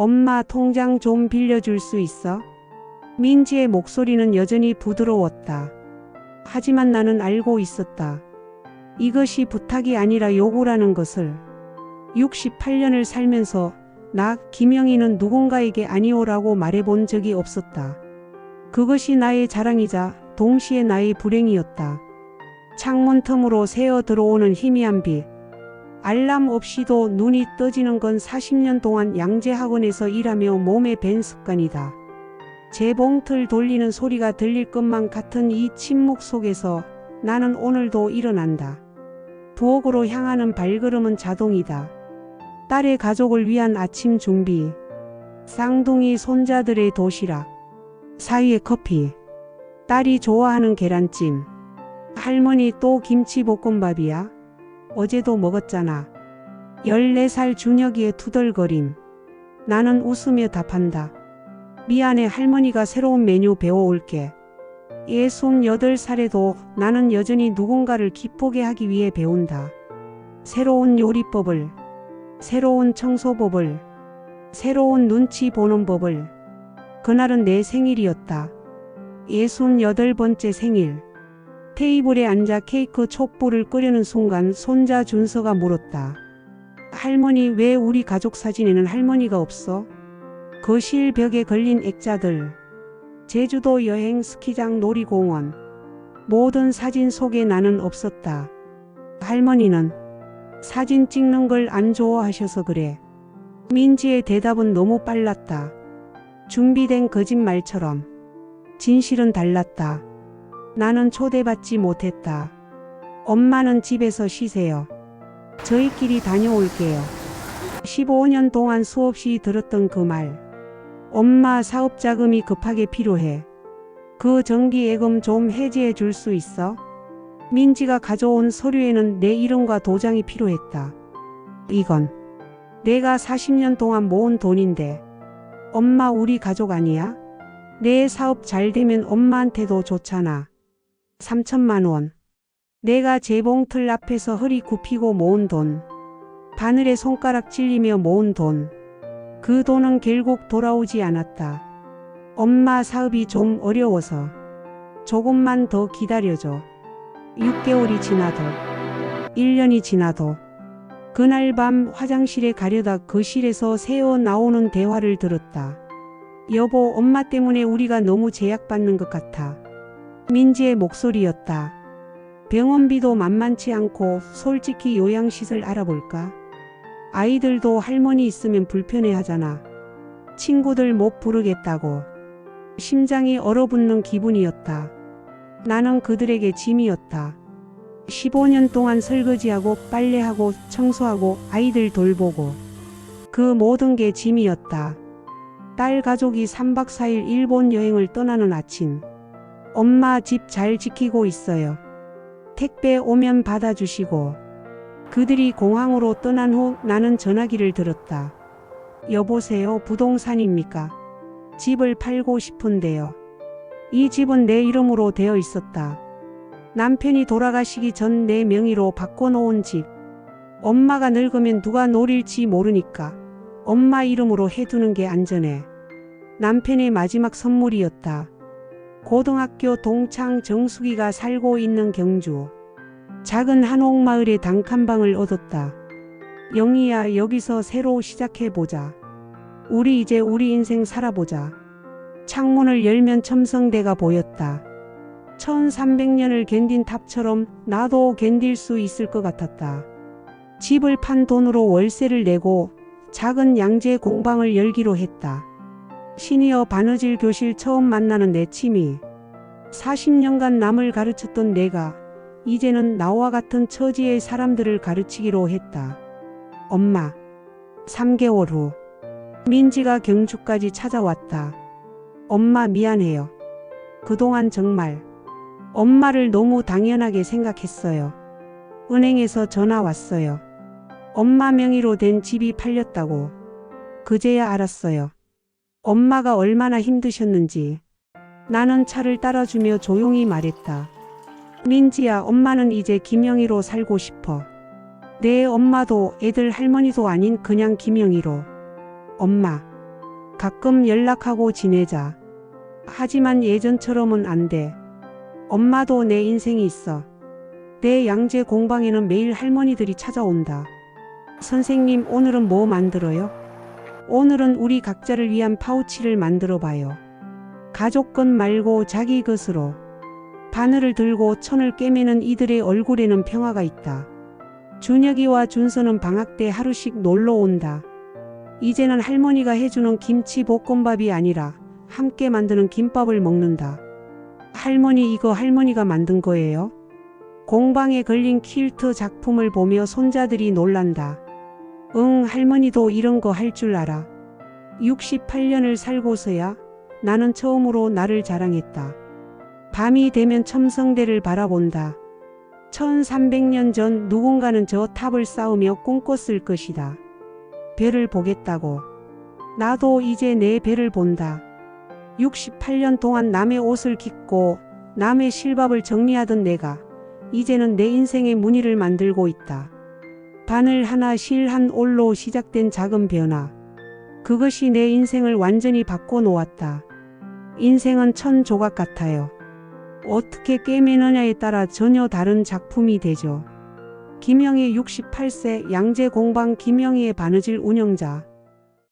엄마 통장 좀 빌려줄 수 있어? 민지의 목소리는 여전히 부드러웠다. 하지만 나는 알고 있었다. 이것이 부탁이 아니라 요구라는 것을. 68년을 살면서 나 김영희는 누군가에게 아니오라고 말해본 적이 없었다. 그것이 나의 자랑이자 동시에 나의 불행이었다. 창문 틈으로 새어 들어오는 희미한 빛. 알람 없이도 눈이 떠지는 건 40년 동안 양재학원에서 일하며 몸에 밴 습관이다. 재봉틀 돌리는 소리가 들릴 것만 같은 이 침묵 속에서 나는 오늘도 일어난다. 부엌으로 향하는 발걸음은 자동이다. 딸의 가족을 위한 아침 준비. 쌍둥이 손자들의 도시락. 사위의 커피. 딸이 좋아하는 계란찜. 할머니 또 김치볶음밥이야? 어제도 먹었잖아. 14살 준혁이의 투덜거림. 나는 웃으며 답한다. 미안해 할머니가 새로운 메뉴 배워올게. 68살에도 나는 여전히 누군가를 기쁘게 하기 위해 배운다. 새로운 요리법을, 새로운 청소법을, 새로운 눈치 보는 법을. 그날은 내 생일이었다. 68번째 생일. 테이블에 앉아 케이크 촛불을 끄려는 순간 손자 준서가 물었다. 할머니 왜 우리 가족 사진에는 할머니가 없어? 거실 벽에 걸린 액자들. 제주도 여행 스키장 놀이공원. 모든 사진 속에 나는 없었다. 할머니는 사진 찍는 걸 안 좋아하셔서 그래. 민지의 대답은 너무 빨랐다. 준비된 거짓말처럼. 진실은 달랐다. 나는 초대받지 못했다. 엄마는 집에서 쉬세요. 저희끼리 다녀올게요. 15년 동안 수없이 들었던 그 말. 엄마 사업 자금이 급하게 필요해. 그 정기 예금 좀 해지해 줄 수 있어? 민지가 가져온 서류에는 내 이름과 도장이 필요했다. 이건 내가 40년 동안 모은 돈인데 엄마 우리 가족 아니야? 내 사업 잘 되면 엄마한테도 좋잖아. 3천만 원. 내가 재봉틀 앞에서 허리 굽히고 모은 돈. 바늘에 손가락 찔리며 모은 돈. 그 돈은 결국 돌아오지 않았다. 엄마 사업이 좀 어려워서 조금만 더 기다려줘. 6개월이 지나도 1년이 지나도 그날 밤 화장실에 가려다 거실에서 새어 나오는 대화를 들었다. 여보, 엄마 때문에 우리가 너무 제약받는 것 같아. 민지의 목소리였다. 병원비도 만만치 않고 솔직히 요양시설 알아볼까? 아이들도 할머니 있으면 불편해 하잖아. 친구들 못 부르겠다고. 심장이 얼어붙는 기분이었다. 나는 그들에게 짐이었다. 15년 동안 설거지하고 빨래하고 청소하고 아이들 돌보고 그 모든 게 짐이었다. 딸 가족이 3박 4일 일본 여행을 떠나는 아침. 엄마 집 잘 지키고 있어요. 택배 오면 받아주시고. 그들이 공항으로 떠난 후 나는 전화기를 들었다. 여보세요, 부동산입니까? 집을 팔고 싶은데요. 이 집은 내 이름으로 되어 있었다. 남편이 돌아가시기 전 내 명의로 바꿔놓은 집. 엄마가 늙으면 누가 노릴지 모르니까 엄마 이름으로 해두는 게 안전해. 남편의 마지막 선물이었다. 고등학교 동창 정숙이가 살고 있는 경주. 작은 한옥마을에 단칸방을 얻었다. 영희야, 여기서 새로 시작해보자. 우리 이제 우리 인생 살아보자. 창문을 열면 첨성대가 보였다. 1300년을 견딘 탑처럼 나도 견딜 수 있을 것 같았다. 집을 판 돈으로 월세를 내고 작은 양재 공방을 열기로 했다. 시니어 바느질 교실 처음 만나는 내 취미. 40년간 남을 가르쳤던 내가 이제는 나와 같은 처지의 사람들을 가르치기로 했다. 엄마. 3개월 후. 민지가 경주까지 찾아왔다. 엄마 미안해요. 그동안 정말 엄마를 너무 당연하게 생각했어요. 은행에서 전화 왔어요. 엄마 명의로 된 집이 팔렸다고. 그제야 알았어요. 엄마가 얼마나 힘드셨는지. 나는 차를 따라주며 조용히 말했다. 민지야, 엄마는 이제 김영희로 살고 싶어. 내 엄마도 애들 할머니도 아닌 그냥 김영희로. 엄마. 가끔 연락하고 지내자. 하지만 예전처럼은 안 돼. 엄마도 내 인생이 있어. 내 양재 공방에는 매일 할머니들이 찾아온다. 선생님, 오늘은 뭐 만들어요? 오늘은 우리 각자를 위한 파우치를 만들어 봐요. 가족 것 말고 자기 것으로. 바늘을 들고 천을 꿰매는 이들의 얼굴에는 평화가 있다. 준혁이와 준서는 방학 때 하루씩 놀러 온다. 이제는 할머니가 해주는 김치 볶음밥이 아니라 함께 만드는 김밥을 먹는다. 할머니 이거 할머니가 만든 거예요? 공방에 걸린 퀼트 작품을 보며 손자들이 놀란다. 응, 할머니도 이런 거 할 줄 알아. 68년을 살고서야 나는 처음으로 나를 자랑했다. 밤이 되면 첨성대를 바라본다. 1300년 전 누군가는 저 탑을 쌓으며 꿈꿨을 것이다. 별을 보겠다고. 나도 이제 내 별을 본다. 68년 동안 남의 옷을 깃고 남의 실밥을 정리하던 내가 이제는 내 인생의 무늬를 만들고 있다. 바늘 하나 실 한 올로 시작된 작은 변화. 그것이 내 인생을 완전히 바꿔 놓았다. 인생은 천 조각 같아요. 어떻게 꿰매느냐에 따라 전혀 다른 작품이 되죠. 김영희 68세 양재 공방 김영희의 바느질 운영자.